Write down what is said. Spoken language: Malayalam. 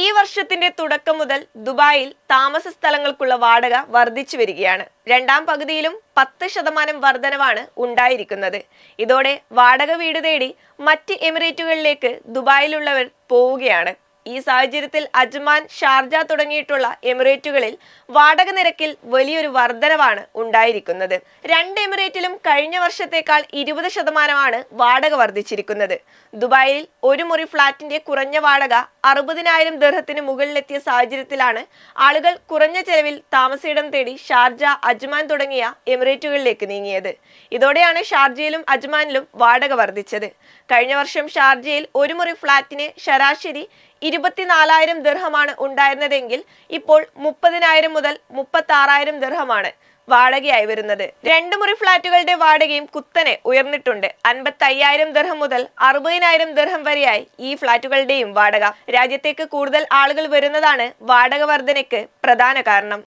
ഈ വർഷത്തിന്റെ തുടക്കം മുതൽ ദുബായിൽ താമസ സ്ഥലങ്ങൾക്കുള്ള വാടക വർദ്ധിച്ചു വരികയാണ്. രണ്ടാം പകുതിയിലും പത്ത് ശതമാനം വർധനവാണ് ഉണ്ടായിരിക്കുന്നത്. ഇതോടെ വാടക വീട് തേടി മറ്റ് എമിറേറ്റുകളിലേക്ക് ദുബായിലുള്ളവർ പോവുകയാണ്. ഈ സാഹചര്യത്തിൽ അജ്മാൻ ഷാർജ തുടങ്ങിയിട്ടുള്ള എമിറേറ്റുകളിൽ വാടക നിരക്കിൽ വലിയൊരു വർധനവാണ് ഉണ്ടായിരിക്കുന്നത്. രണ്ട് എമിറേറ്റിലും കഴിഞ്ഞ വർഷത്തേക്കാൾ ഇരുപത് ശതമാനമാണ് വാടക വർദ്ധിച്ചിരിക്കുന്നത്. ദുബായിൽ ഒരു മുറി ഫ്ളാറ്റിന്റെ കുറഞ്ഞ വാടക അറുപതിനായിരം ദർഹത്തിന് മുകളിലെത്തിയ സാഹചര്യത്തിലാണ് ആളുകൾ കുറഞ്ഞ ചെലവിൽ താമസയിടം തേടി ഷാർജ അജ്മാൻ തുടങ്ങിയ എമിറേറ്റുകളിലേക്ക് നീങ്ങിയത്. ഇതോടെയാണ് ഷാർജയിലും അജ്മാനിലും വാടക വർദ്ധിച്ചത്. കഴിഞ്ഞ വർഷം ഷാർജയിൽ ഒരു മുറി ഫ്ളാറ്റിന് ശരാശരി ഇരുപത്തിനാലായിരം ദർഹമാണ് ഉണ്ടായിരുന്നതെങ്കിൽ ഇപ്പോൾ മുപ്പതിനായിരം മുതൽ മുപ്പത്തി ആറായിരം ദർഹമാണ് വാടകയായി വരുന്നത്. രണ്ട് മുറി ഫ്ളാറ്റുകളുടെ വാടകയും കുത്തനെ ഉയർന്നിട്ടുണ്ട്. അൻപത്തി അയ്യായിരം ദർഹം മുതൽ അറുപതിനായിരം ദർഹം വരെയായി ഈ ഫ്ളാറ്റുകളുടെയും വാടക. രാജ്യത്തേക്ക് കൂടുതൽ ആളുകൾ വരുന്നതാണ് വാടക വർധനയ്ക്ക് പ്രധാന കാരണം.